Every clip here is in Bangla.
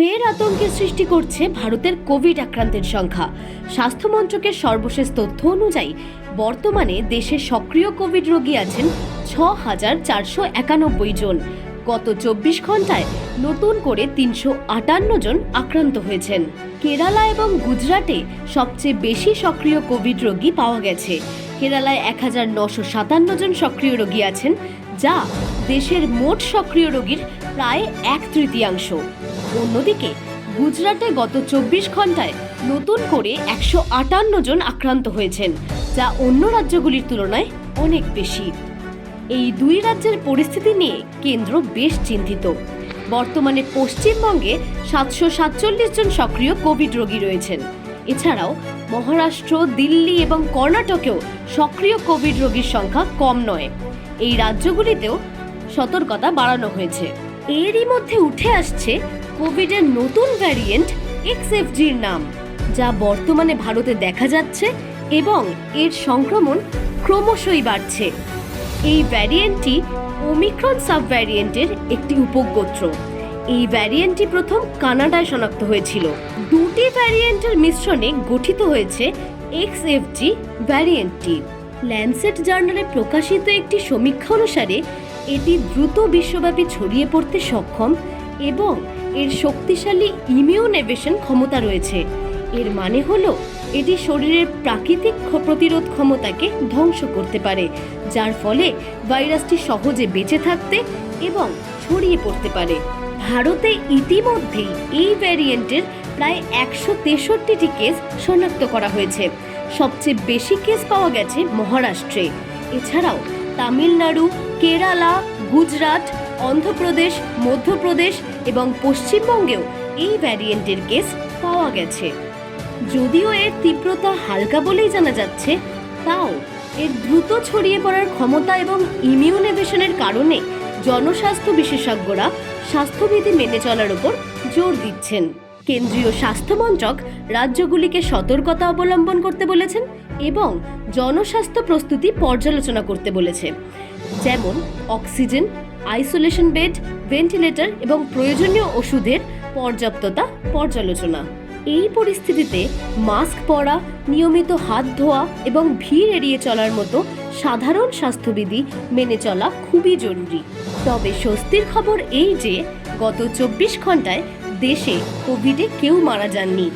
ফের আতঙ্কের সৃষ্টি করছে ভারতের কোভিড আক্রান্তের সংখ্যা। স্বাস্থ্য মন্ত্রকের সর্বশেষ তথ্য অনুযায়ী, বর্তমানে দেশে সক্রিয় কোভিড রোগী আছেন ছ হাজার চারশো একানব্বই জন। গত চব্বিশ ঘন্টায় নতুন করে তিনশো আটান্ন জন আক্রান্ত হয়েছেন। কেরালা এবং গুজরাটে সবচেয়ে বেশি সক্রিয় কোভিড রোগী পাওয়া গেছে। কেরালায় এক হাজার নশো সাতান্ন জন সক্রিয় রোগী আছেন, যা দেশের মোট সক্রিয় রোগীর প্রায় এক তৃতীয়াংশ। অন্যদিকে গুজরাটে গত চব্বিশ ঘন্টায় নতুন করে একশো আটান্ন জন আক্রান্ত হয়েছেন, যা অন্য রাজ্যগুলির তুলনায় অনেক বেশি। এই দুই রাজ্যের পরিস্থিতি নিয়ে কেন্দ্র বেশ চিন্তিত। বর্তমানে পশ্চিমবঙ্গে সাতশো সাতচল্লিশ জন সক্রিয় কোভিড রোগী রয়েছেন। এছাড়াও মহারাষ্ট্র, দিল্লি এবং কর্ণাটকেও সক্রিয় কোভিড রোগীর সংখ্যা কম নয়। এই রাজ্যগুলিতেও সতর্কতা বাড়ানো হয়েছে। এরই মধ্যে উঠে আসছে কোভিডের নতুন ভ্যারিয়েন্ট এক্সএফজির নাম, যা বর্তমানে ভারতে দেখা যাচ্ছে এবং এর সংক্রমণ ক্রমশই বাড়ছে। এই ভ্যারিয়েন্টটি ওমিক্রন সাব ভ্যারিয়েন্টের একটি উপগোত্র। এই ভ্যারিয়েন্টটি প্রথম কানাডায় শনাক্ত হয়েছিল। দুটি ভ্যারিয়েন্টের মিশ্রণে গঠিত হয়েছে এক্স এক্সএফজি ভ্যারিয়েন্টটি। ল্যান্সেট জার্নালে প্রকাশিত একটি সমীক্ষা অনুসারে, এটি দ্রুত বিশ্বব্যাপী ছড়িয়ে পড়তে সক্ষম এবং এর শক্তিশালী ইমিউনেভেশন ক্ষমতা রয়েছে। এর মানে হলো, এটি শরীরের প্রাকৃতিক প্রতিরোধ ক্ষমতাকে ধ্বংস করতে পারে, যার ফলে ভাইরাসটি সহজে বেঁচে থাকতে এবং ছড়িয়ে পড়তে পারে। ভারতে ইতিমধ্যেই এই ভ্যারিয়েন্টের প্রায় একশো তেষট্টিটি কেস শনাক্ত করা হয়েছে। সবচেয়ে বেশি কেস পাওয়া গেছে মহারাষ্ট্রে। এছাড়াও তামিলনাড়ু, কেরালা, গুজরাট অন্ধ্রপ্রদেশ, মধ্যপ্রদেশ এবং পশ্চিমবঙ্গেও এই ভ্যারিয়েন্টের কেস পাওয়া গেছে। যদিও এর তীব্রতা হালকা বলেই জানা যাচ্ছে, তাও এর দ্রুত ছড়িয়ে পড়ার ক্ষমতা এবং ইমিউনেভেশনের কারণে জনস্বাস্থ্য বিশেষজ্ঞরা স্বাস্থ্যবিধি মেনে চলার উপর জোর দিচ্ছেন। কেন্দ্রীয় স্বাস্থ্যমন্ত্রক রাজ্যগুলিকে সতর্কতা অবলম্বন করতে বলেছেন এবং জনস্বাস্থ্য প্রস্তুতি পর্যালোচনা করতে বলেছে। যেমন, অক্সিজেন আইসোলেশন বেড, ভেন্টিলেটর এবং প্রয়োজনীয় ওষুধের পর্যাপ্ততা পর্যালোচনা। এই পরিস্থিতিতে মাস্ক পরা, নিয়মিত হাত ধোয়া এবং ভিড় এড়িয়ে চলার মতো সাধারণ স্বাস্থ্যবিধি মেনে চলা খুবই জরুরি। তবে স্বস্তির খবর এই যে, গত চব্বিশ ঘন্টায় দেশে কোভিডে কেউ মারা যাননি।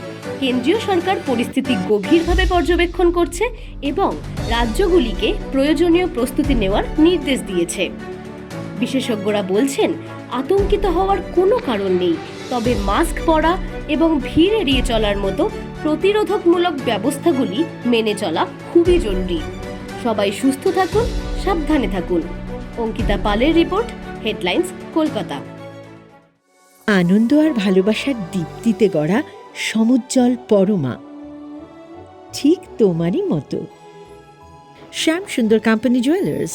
কেন্দ্রীয় সরকার পরিস্থিতি গভীরভাবে পর্যবেক্ষণ করছে এবং রাজ্যগুলিকে প্রয়োজনীয় প্রস্তুতি নেওয়ার নির্দেশ দিয়েছে। বিশেষজ্ঞরা বলছেন, আতঙ্কিত হওয়ার কোনো কারণ নেই, তবে মাস্ক পরা এবং ভিড় এড়িয়ে চলার মতো প্রতিরোধকমূলক ব্যবস্থাগুলি মেনে চলা খুবই জরুরি। সবাই সুস্থ থাকুন, সাবধানে থাকুন। অঙ্কিতা পালের রিপোর্ট, হেডলাইন্স, কলকাতা। আনন্দ আর ভালোবাসার দীপ্তিতে গড়া সমুজ্জ্বল পরমা। ঠিক তোমারই মতো। Shyam Sundar company jewellers